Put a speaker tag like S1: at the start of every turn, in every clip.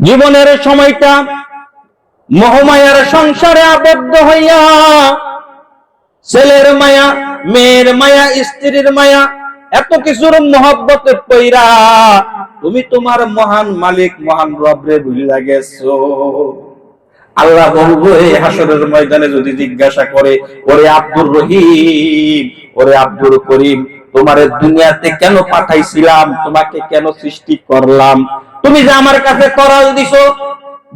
S1: জীবনের সময়টা মহমায়ার সংসারে আবদ্ধ হইয়া, ছেলের মায়া, মেয়ের মায়া, স্ত্রীর মায়া, এত কিছুর মহব্বতে পইরা তুমি তোমার মহান মালিক, মহান রবরে ভুলিয়া গেছো। আল্লাহ হাসরের ময়দানে যদি জিজ্ঞাসা করে, ওরে আব্দুর রহিম, ওরে আব্দুল করিম, তোমার দুনিয়াতে কেন পাঠাইছিলাম, তোমাকে কেন সৃষ্টি করলাম? তুমি যে আমার কাছে করাল দিছো,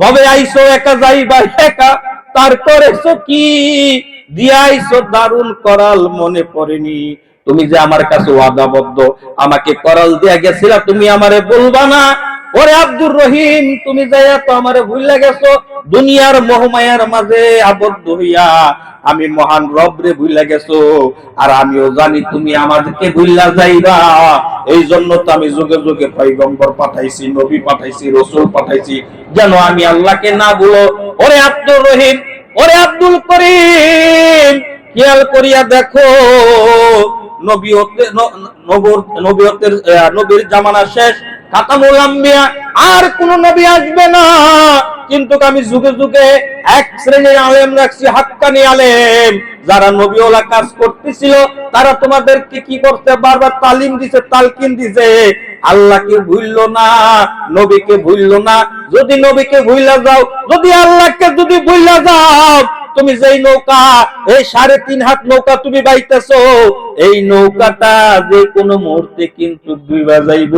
S1: ভবে আইসো একা যাইবা একা, তার করেছ কি? দিয়া দারুণ করাল মনে পড়েনি। তুমি যে আমার কাছে ওয়াদাবদ্ধ, আমাকে করাল দিয়া গেছিলা, তুমি আমারে বলবা না। ওরে আব্দুর রহিম, তুমি যাইয়া তো আমারে ভুলে গেছো, দুনিয়ার মোহমায়ার মাঝে আবদ্ধ হইয়া আমি মহান রবরে ভুলে গেছো। আর আমিও জানি তুমি আমাদেরকে ভুল্লা যাইবা। এই জন্য তো আমি যুগে যুগে পয়গম্বর পাঠাইছি, নবী পাঠাইছি, রসুল পাঠাইছি, যেন আমি আল্লাহকে না বলো ওরে আব্দুর রহিম, ওরে আব্দুল করিম, খেয়াল করিয়া দেখো নবীর জামানা শেষ, খাতামুল আম্বিয়া, আর কোন নবী আসবে না। কিন্তু আমি যুগে যুগে এক শ্রেণির আলেম রাখছি, হাক্কানি আলেম। যারা নবীওয়ালা কাজ করতেছিল, তারা তোমাদেরকে কি করতে বারবার তালিম দিছে, তালকিন দিছে। আল্লাহকে ভুললো না, নবীকে ভুললো না। যদি নবীকে ভুললা যাও, যদি আল্লাহকে যদি ভুললা যাও তুমি যেই নৌকা, এই সাড়ে তিন হাত নৌকা তুমি বাইতেছো, এই নৌকাটা যে কোনো মুহূর্তে কিন্তু ডুইবা যাইব।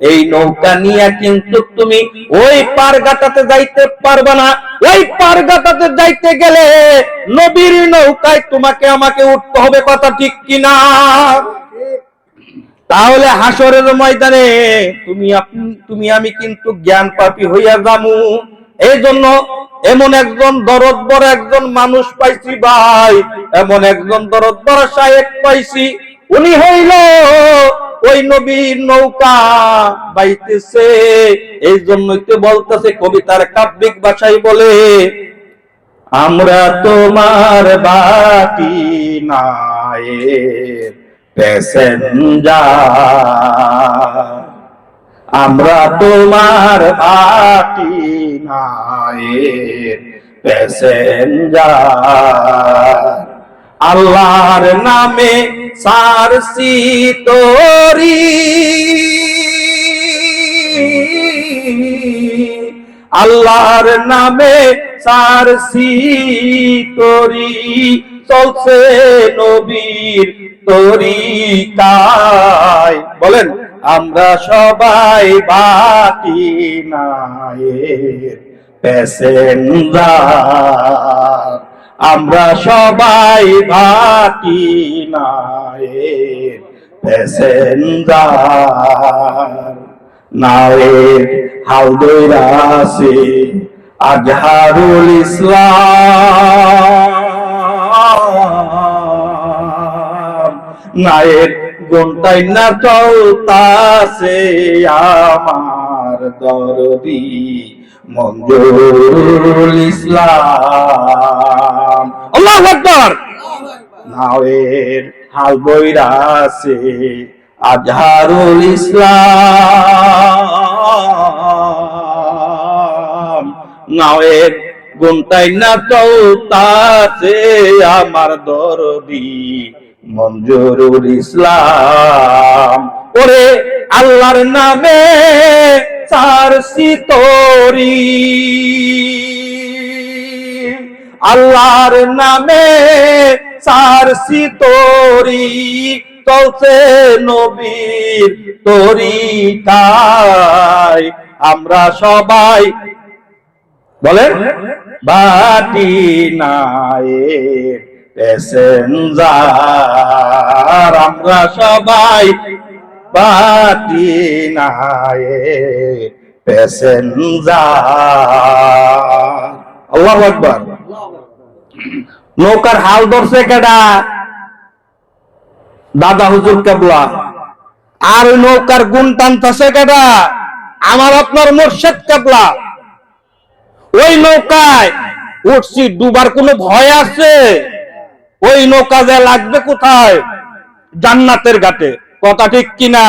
S1: এই নৌকা নিয়ে কিন্তু তুমি ওই পারগাটাতে যাইতে পারবে না। ওই পারগাটাতে যাইতে গেলে নবীর নৌকায় তোমাকে আমাকে উঠতে হবে কথা ঠিক কিনা? তাহলে হাসরের ময়দানে তুমি আপ- তুমি আমি কিন্তু জ্ঞান পাপি হইয়া যামু। এই জন্য এমন একজন দরদ বড় একজন মানুষ পাইছি ভাই, এমন একজন দরদ বড় সাহেব পাইছি। উনি হইল ওই নবীর নৌকা বাইতেছে। এই জন্যই তো বলতেছে কবিতার কাব্যিক ভাষায় বলে, আমরা তোমার বাতি নায়ের প্যাসেঞ্জার। আমরা তোমার বাতি নায়ের প্যাসেঞ্জার। আল্লাহর নামে সারসি তোরি। আল্লাহর নামে সারসি তোরি। চলছে নবীর তরিকায়। বলেন আমরা সবাই বাকি নায়ের প্যাসেঞ্জার। আমরা সবাই বাকি নায়ের প্যাসেঞ্জার। নায়ের আছে আজহারুল ইসলাম। নায়ের গুনটাই না চলতাছে আমার দরদি, মঞ্জুরুল ইসলাম। আল্লাহু আকবার! নাওয়ের হাল বইরা আছে আজহারুল ইসলাম। নাওয়ের গুনটাই না চলতাছে আমার দরদি মঞ্জুরুল ইসলাম। ওরে আল্লাহর নামে সারসি তোরি। আল্লাহর নামে সারসি তোরি। চলছে নবীর তরিকায় আমরা সবাই বলেন? বাটি নায়ের প্যাসেঞ্জার আমরা সবাই বাটি নায়ের প্যাসেঞ্জার আল্লাহু আকবার। নৌকার হাল ধরছে কেডা? দাদা হুজুর কেবলা। আর নৌকার গুণ টানতেছে কেডা? আমার আপনার মোর্শেদ কেবলা। ওই নৌকায় উঠছি, ডুবার কোনো ভয় আছে? ওই নৌকা যে লাগবে কোথায়? জান্নাতের ঘাটে। কথা ঠিক কিনা?